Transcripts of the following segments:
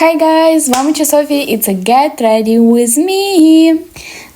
Hi guys! З вами Софія і це Get Ready With Me.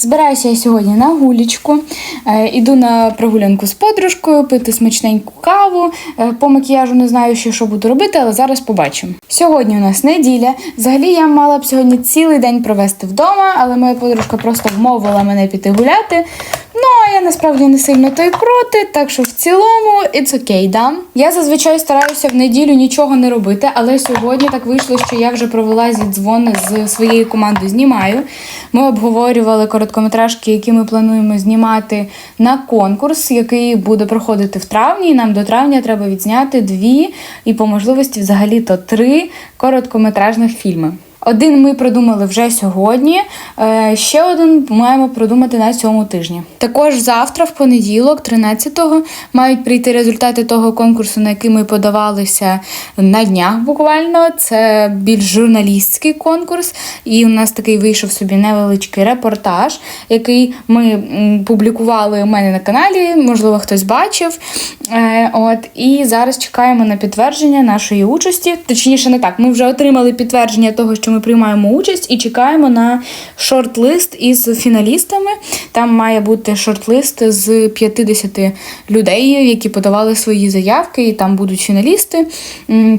Збираюся я сьогодні на гулічку. Е, іду на прогулянку з подружкою, пити смачненьку каву. Е, по макіяжу не знаю ще, що буду робити, але зараз побачимо. Сьогодні у нас неділя. Взагалі я мала б сьогодні цілий день провести вдома, але моя подружка просто вмовила мене піти гуляти. Ну, а я насправді не сильно то й проти, так що в цілому it's okay, да? Я зазвичай стараюся в неділю нічого не робити, але сьогодні так вийшло, що я вже провела зі дзвони з своєю командою знімаю. Ми обговорювали короткометражки, які ми плануємо знімати на конкурс, який буде проходити в травні. І нам до травня треба відзняти дві і по можливості взагалі-то три короткометражних фільми. Один ми продумали вже сьогодні, е, ще один маємо продумати на цьому тижні. Також завтра, в понеділок, 13-го, мають прийти результати того конкурсу, на який ми подавалися на днях буквально. Це більш журналістський конкурс, і у нас такий вийшов собі невеличкий репортаж, який ми публікували у мене на каналі, можливо, хтось бачив. Е, От, і зараз чекаємо на підтвердження нашої участі. Точніше, не так. Ми вже отримали підтвердження того, що ми приймаємо участь, і чекаємо на шорт-лист із фіналістами. Там має бути шорт-лист з 50 людей, які подавали свої заявки, і там будуть фіналісти.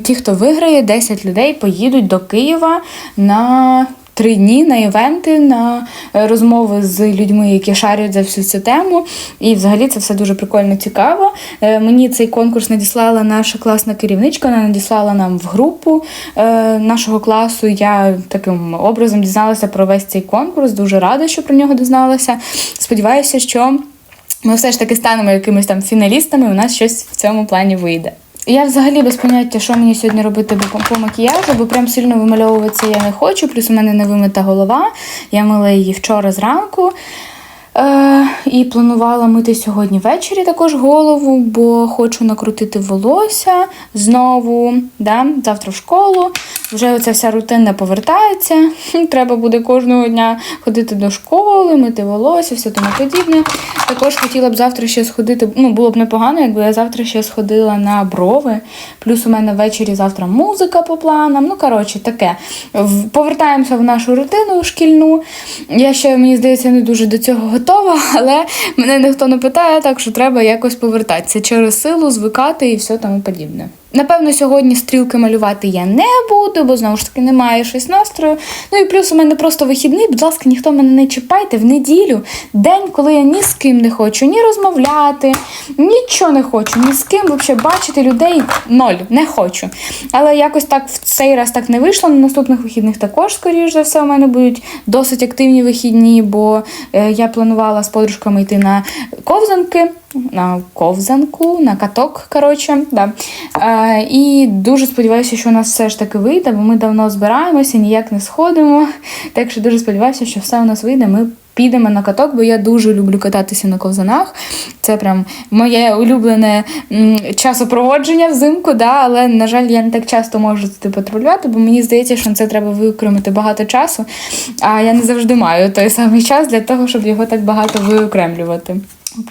Ті, хто виграє, 10 людей поїдуть до Києва на. Три дні на івенти, на е, розмови з людьми, які шарять за всю цю тему. І взагалі це все дуже прикольно цікаво. Е, Мені цей конкурс надіслала наша класна керівничка, вона надіслала нам в групу е, нашого класу. Я таким образом дізналася про весь цей конкурс. Дуже рада, що про нього дізналася. Сподіваюся, що ми все ж таки станемо якимись там фіналістами, у нас щось в цьому плані вийде. Я взагалі без поняття, що мені сьогодні робити по, макіяжу, бо прям сильно вимальовуватися я не хочу. Плюс у мене не вимита голова. Я мила її вчора зранку. Е, і планувала мити сьогодні ввечері також голову, бо хочу накрутити волосся знову. Да? Завтра в школу. Вже оця вся рутина повертається. Треба буде кожного дня ходити до школи, мити волосся, все тому подібне. Також хотіла б завтра ще сходити. Ну, було б непогано, якби я завтра ще сходила на брови. Плюс у мене ввечері завтра музика по планам. Ну, коротше, таке. Повертаємося в нашу рутину шкільну. Я ще, мені здається, не дуже до цього готова, але мене ніхто не питає, так що треба якось повертатися через силу, звикати і все тому подібне. Напевно, сьогодні стрілки малювати я не буду, бо знову ж таки немає щось настрою. Ну і плюс у мене просто вихідний. Будь ласка, ніхто мене не чіпайте в неділю. День, коли я ні з ким не хочу ні розмовляти, нічого не хочу, ні з ким взагалі бачити людей ноль, не хочу. Але якось так в цей раз так не вийшло. На наступних вихідних також, скоріш за все, у мене будуть досить активні вихідні, бо е, я планувала з подружками йти на ковзанки. На ковзанку, на каток, коротше, да. Е, і дуже сподіваюся, що у нас все ж таки вийде, бо ми давно збираємося, ніяк не сходимо. Так що дуже сподіваюся, що все у нас вийде. Ми підемо на каток, бо я дуже люблю кататися на ковзанах. Це прям моє улюблене часопроводження взимку, да, але, на жаль, я не так часто можу туди патрулювати, бо мені здається, що на це треба викремити багато часу. А я не завжди маю той самий час для того, щоб його так багато виокремлювати.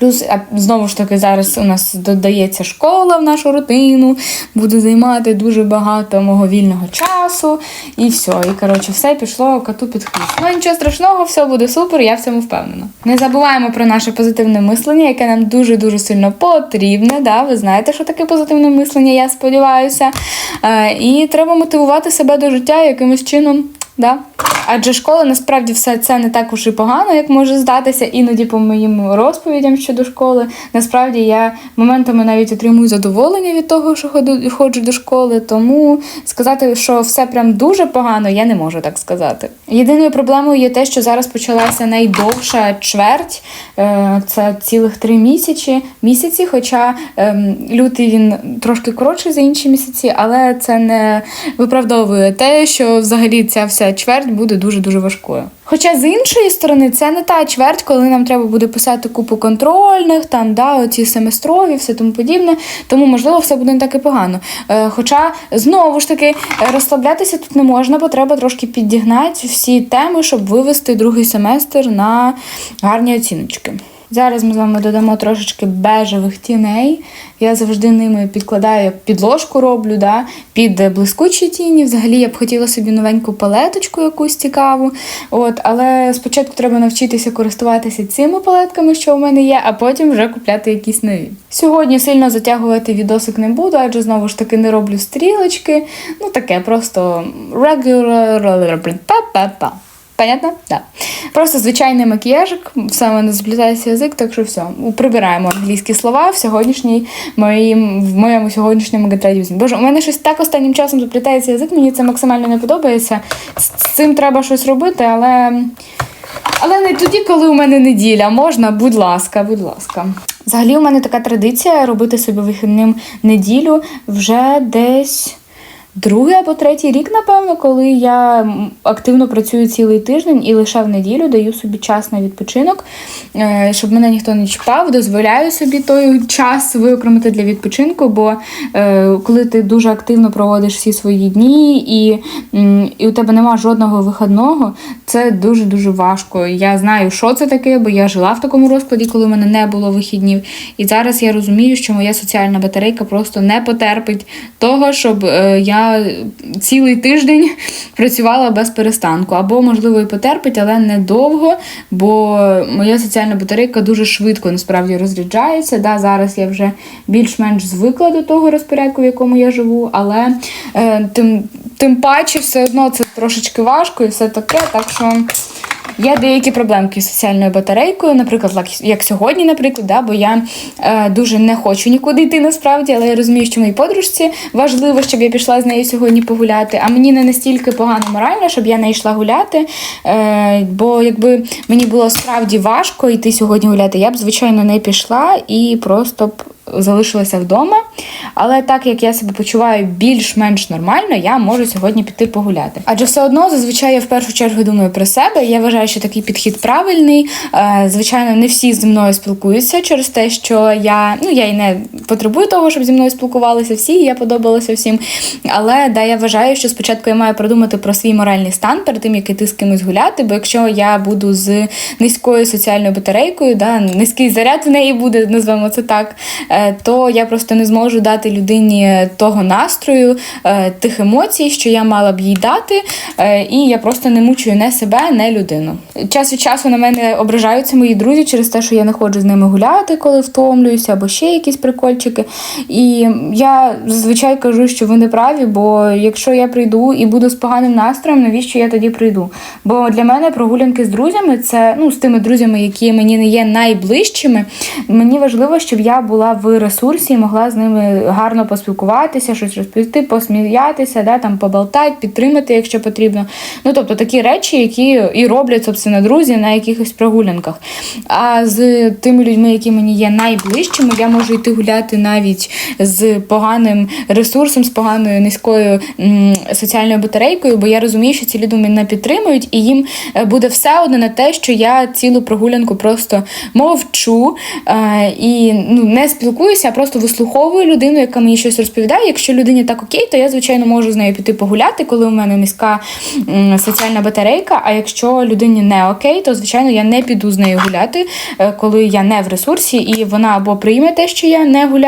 Плюс, знову ж таки, зараз у нас додається школа в нашу рутину, буде займати дуже багато мого вільного часу, і все. І коротше, все пішло коту під хвіст. Ну нічого страшного, все буде супер, я в цьому впевнена. Не забуваємо про наше позитивне мислення, яке нам дуже дуже сильно потрібне. Да? Ви знаєте, що таке позитивне мислення, я сподіваюся. Е, і треба мотивувати себе до життя якимось чином. Да? Адже школа насправді все це не так уж і погано, як може здатися, іноді по моїм розповідям щодо школи. Насправді я моментами навіть отримую задоволення від того, що ходжу до школи. Тому сказати, що все прям дуже погано, я не можу так сказати. Єдиною проблемою є те, що зараз почалася найдовша чверть, е, це цілих три місяці, місяці, хоча ем, лютий він трошки коротший за інші місяці, але це не виправдовує те, що взагалі ця вся чверть буде дуже-дуже важкою. Хоча з іншої сторони, це не та чверть, коли нам треба буде писати купу контрольних, там да, оці семестрові, все тому подібне. Тому, можливо, все буде не так і погано. Е, хоча знову ж таки розслаблятися тут не можна, бо треба трошки підігнати всі теми, щоб вивести другий семестр на гарні оціночки. Зараз ми з вами додамо трошечки бежевих тіней. Я завжди ними підкладаю, підложку роблю, да, під блискучі тіні. Взагалі я б хотіла собі новеньку палеточку якусь цікаву. От, але спочатку треба навчитися користуватися цими палетками, що у мене є, а потім вже купляти якісь нові. Сьогодні сильно затягувати відосик не буду, адже знову ж таки не роблю стрілочки. Ну таке просто regular. Па-па-па. Понятно? Да. Просто звичайний макіяжик, все в мене зблізається язик, так що все. Прибираємо англійські слова в сьогоднішній моїм, в моєму сьогоднішньому гетреді. Боже, у мене щось так останнім часом заплітається язик, мені це максимально не подобається. З цим треба щось робити, але. Але не тоді, коли у мене неділя. Можна, будь ласка, будь ласка. Взагалі, у мене така традиція робити собі вихідним неділю вже десь. Другий або третій рік, напевно, коли я активно працюю цілий тиждень і лише в неділю даю собі час на відпочинок, е, щоб мене ніхто не чіпав, дозволяю собі той час виокремити для відпочинку, бо е, коли ти дуже активно проводиш всі свої дні і, і у тебе нема жодного вихідного, це дуже-дуже важко. Я знаю, що це таке, бо я жила в такому розкладі, коли в мене не було вихіднів. І зараз я розумію, що моя соціальна батарейка просто не потерпить того, щоб е, я цілий тиждень працювала без перестанку. Або, можливо, і потерпить, але недовго, бо моя соціальна батарейка дуже швидко насправді розряджається. Да, зараз я вже більш-менш звикла до того розпорядку, в якому я живу, але е, тим, тим паче все одно це трошечки важко і все таке. Так що. Є деякі проблемки з соціальною батарейкою, наприклад, як- сьогодні, наприклад, да, бо я е, дуже не хочу нікуди йти насправді, але я розумію, що моїй подружці важливо, щоб я пішла з нею сьогодні погуляти. А мені не настільки погано морально, щоб я не йшла гуляти. Е, бо якби мені було справді важко йти сьогодні гуляти, я б, звичайно, не пішла і просто б залишилася вдома. Але так як я себе почуваю більш-менш нормально, я можу сьогодні піти погуляти. Адже все одно зазвичай я в першу чергу думаю про себе. Я вважаю, що такий підхід правильний. Е, Звичайно, не всі зі мною спілкуються через те, що я ну я і не потребую того, щоб зі мною спілкувалися всі, і я подобалася всім. Але да, я вважаю, що спочатку я маю продумати про свій моральний стан перед тим, як іти з кимось гуляти. Бо якщо я буду з низькою соціальною батарейкою, да, низький заряд в неї буде, назвемо це так, е, то я просто не зможу дати людині того настрою, е, тих емоцій, що я мала б їй дати, е, і я просто не мучую не себе, не людину. Час від часу на мене ображаються мої друзі через те, що я не ходжу з ними гуляти, коли втомлююся, або ще якісь прикольчики. І я зазвичай кажу, що ви не праві, бо якщо я прийду і буду з поганим настроєм, навіщо я тоді прийду? Бо для мене прогулянки з друзями це ну з тими друзями, які мені не є найближчими. Мені важливо, щоб я була в ресурсі і могла з ними гарно поспілкуватися, щось розповісти, посміятися, да, там поболтати, підтримати, якщо потрібно. Ну тобто такі речі, які і роблять собственно, друзі на якихось прогулянках. А з тими людьми, які мені є найближчими, я можу йти гуляти навіть з поганим ресурсом, з поганою низькою соціальною батарейкою, бо я розумію, що ці люди мене підтримують, і їм е, буде все одно на те, що я цілу прогулянку просто мовчу е, і ну, не спілкуюся, а просто вислуховую людину, яка мені щось розповідає. Якщо людині так окей, то я звичайно можу з нею піти погуляти, коли у мене низька соціальна батарейка. А якщо людині не окей, то звичайно я не піду з нею гуляти, е, коли я не в ресурсі, і вона або прийме те, що я не гуляю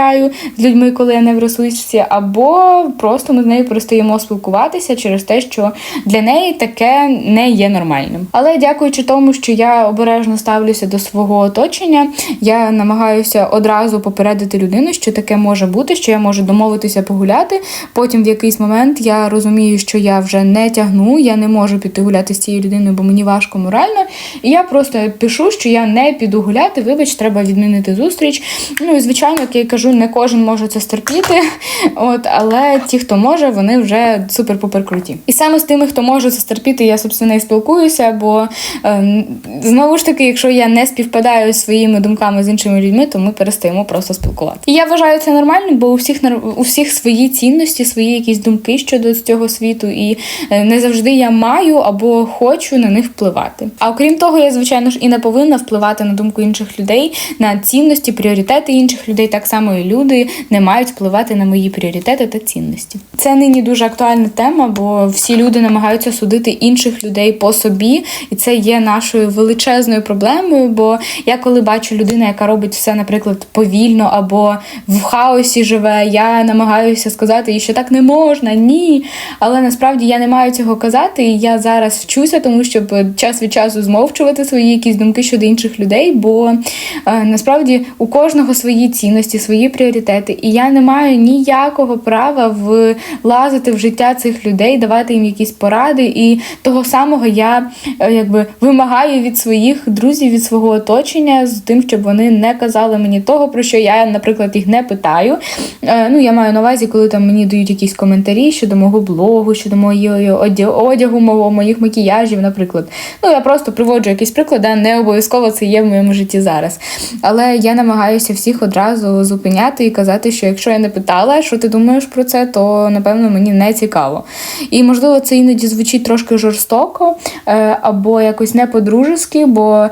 з людьми, коли я не в ресурсі, або просто ми з нею перестаємо спілкуватися через те, що для неї таке не є нормальним. Але дякуючи тому, що я обережно ставлюся до свого оточення, я намагаюся одразу попередити людину, що таке може бути, що я можу домовитися погуляти. Потім в якийсь момент я розумію, що я вже не тягну, я не можу піти гуляти з цією людиною, бо мені важко морально. І я просто пишу, що я не піду гуляти. Вибач, треба відмінити зустріч. Ну і звичайно, як я й кажу, не кожен може це стерпіти. От, але ті, хто може, вони вже супер-пупер круті. І саме з тими, хто може це стерпіти, я собственно і спілкуюся. Бо е, знову ж таки, якщо я не співпадаю своїми думками з іншими людьми, то ми перестаємо просто поспілкувати. І я вважаю це нормальним, бо у всіх у всіх свої цінності, свої якісь думки щодо цього світу, і е, не завжди я маю або хочу на них впливати. А окрім того, я звичайно ж і не повинна впливати на думку інших людей, на цінності, пріоритети інших людей. Так само і люди не мають впливати на мої пріоритети та цінності. Це нині дуже актуальна тема, бо всі люди намагаються судити інших людей по собі, і це є нашою величезною проблемою. Бо я коли бачу людину, яка робить все, наприклад, повільно або в хаосі живе, я намагаюся сказати їй, що так не можна, ні. Але насправді я не маю цього казати, і я зараз вчуся, тому щоб час від часу змовчувати свої якісь думки щодо інших людей, бо е, насправді у кожного свої цінності, свої пріоритети, і я не маю ніякого права влазити в життя цих людей, давати їм якісь поради. І того самого я е, якби вимагаю від своїх друзів, від свого оточення з тим, щоб вони не казали мені того, про що я, наприклад, їх не питаю. Е, Ну, я маю на увазі, коли там мені дають якісь коментарі щодо мого блогу, щодо моєї одягу, мого моїх макіяжів, наприклад. Ну, я просто приводжу якийсь приклад, а не обов'язково це є в моєму житті зараз. Але я намагаюся всіх одразу зупиняти і казати, що якщо я не питала, що ти думаєш про це, то напевно мені не цікаво. І можливо, це іноді звучить трошки жорстоко е, або якось не по-дружески, бо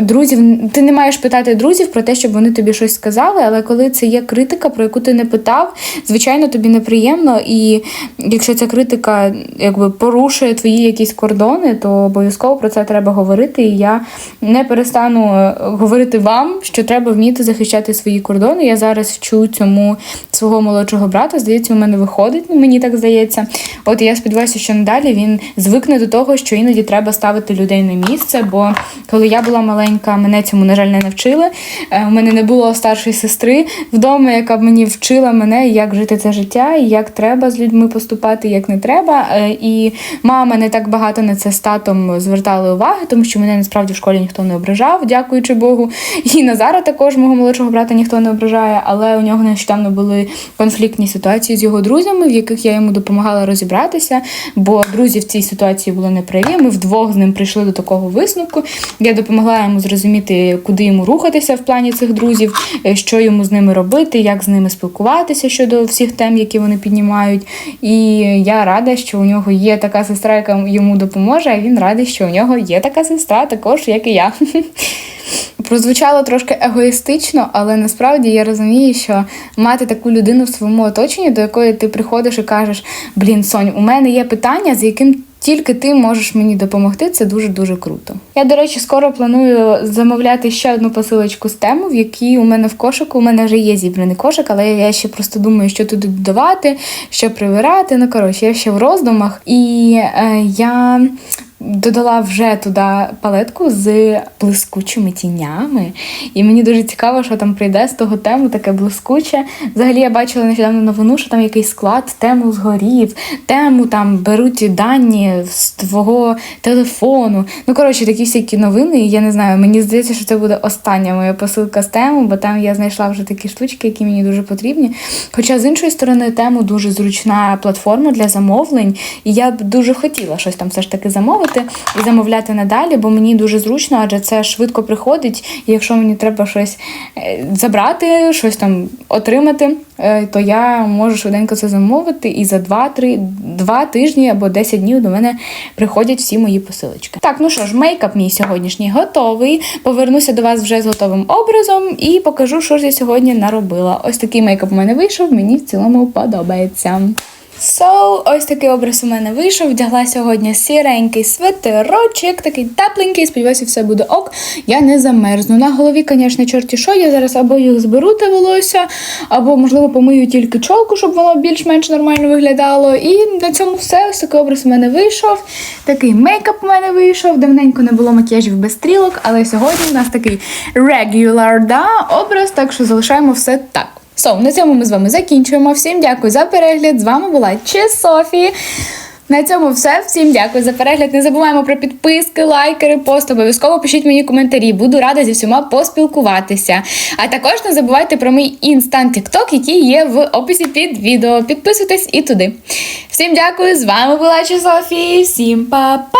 друзів ти не маєш питати друзів про те, щоб вони тобі щось сказали, але коли це є критика, про яку ти не питав, звичайно, тобі неприємно. І якщо ця критика якби порушує твої якісь кордони, то обов'язково про це треба говорити. І я не перестану е, говорити вам, що треба вміти захищати свої кордони. Я зараз вчу цьому свого молодшого брата. Здається, у мене виходить, ну, мені так здається. От я сподіваюся, що надалі він звикне до того, що іноді треба ставити людей на місце. Бо коли я була маленька, мене цьому, на жаль, не навчили. Е, У мене не було старшої сестри вдома, яка б мені вчила мене, як жити це життя, і як треба з людьми поступати, як не треба. Е, І мама не так багато на це з татом звертали уваги, тому що мене насправді в школі ніхто не ображав, дякуючи Богу. І Назара також мого молодшого брата ніхто не ображає, але у нього нещодавно були конфліктні ситуації з його друзями, в яких я йому допомагала розібратися, бо друзі в цій ситуації були неправі. Ми вдвох з ним прийшли до такого висновку. Я допомогла йому зрозуміти, куди йому рухатися в плані цих друзів, е, що йому з ними робити, як з ними спілкуватися щодо всіх тем, які вони піднімають. І я рада, що у нього є така сестра, яка йому допоможе. А він радий, що у нього є така сестра, також як і я. Прозвучало трошки егоїстично, але насправді я розумію, що мати таку людину в своєму оточенні, до якої ти приходиш і кажеш: Блін, Сонь, у мене є питання, з яким тільки ти можеш мені допомогти. Це дуже дуже круто. Я, до речі, скоро планую замовляти ще одну посилочку з тему, в якій у мене в кошику. У мене вже є зібраний кошик, але я ще просто думаю, що туди додавати, що прибирати. Ну коротше, я ще в роздумах, і е, я. Додала вже туди палетку з блискучими тінями, і мені дуже цікаво, що там прийде з того тему таке блискуче. Взагалі я бачила нещодавно новину, що там якийсь склад тему згорів, тему там беруть дані з твого телефону. Ну коротше, такі всякі новини. Я не знаю, мені здається, що це буде остання моя посилка з тему, бо там я знайшла вже такі штучки, які мені дуже потрібні. Хоча з іншої сторони, тему дуже зручна платформа для замовлень, і я б дуже хотіла щось там все ж таки замовити і замовляти надалі, бо мені дуже зручно, адже це швидко приходить. І якщо мені треба щось е, забрати, щось там отримати, е, то я можу швиденько це замовити, і за 2-3 два тижні або 10 днів до мене приходять всі мої посилочки. Так, ну що ж, мейкап мій сьогоднішній готовий. Повернуся до вас вже з готовим образом і покажу, що ж я сьогодні наробила. Ось такий мейкап у мене вийшов, мені в цілому подобається. So, ось такий образ у мене вийшов. Вдягла сьогодні сіренький свитерочок, такий тепленький. Сподіваюся, все буде ок. Я не замерзну. На голові, звісно, чорті що. Я зараз або їх зберу те волосся, або, можливо, помию тільки чолку, щоб воно більш-менш нормально виглядало. І на цьому все. Ось такий образ у мене вийшов. Такий мейкап у мене вийшов. Давненько не було макіяжів без стрілок, але сьогодні у нас такий regular да, образ, так що залишаємо все так. So, на цьому ми з вами закінчуємо. Всім дякую за перегляд. З вами була Чи Софі. На цьому все. Всім дякую за перегляд. Не забуваємо про підписки, лайки, репост. Обов'язково пишіть мені коментарі. Буду рада зі всіма поспілкуватися. А також не забувайте про мій інстант TikTok, який є в описі під відео. Підписуйтесь і туди. Всім дякую. З вами була Чи Софі. Всім па-па!